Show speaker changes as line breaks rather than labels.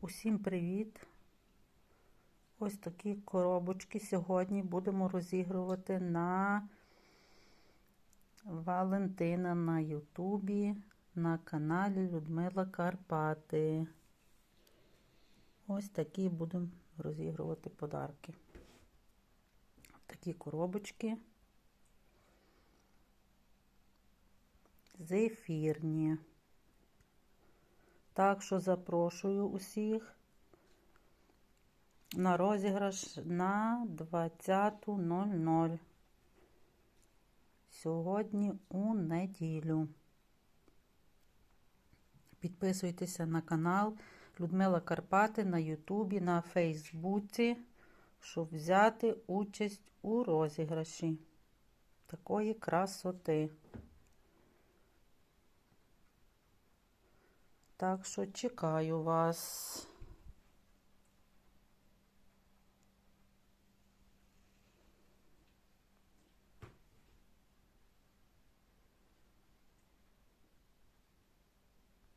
Усім привіт! Ось такі коробочки сьогодні будемо розігрувати на Валентина на Ютубі на каналі Людмила Карпати. Ось такі будемо розігрувати подарки. Такі коробочки. Зефірні. Так що запрошую усіх на розіграш на 20.00. Сьогодні у неділю. Підписуйтеся на канал Людмила Карпати на Ютубі, на Фейсбуці, щоб взяти участь у розіграші такої красоти. Так що чекаю вас.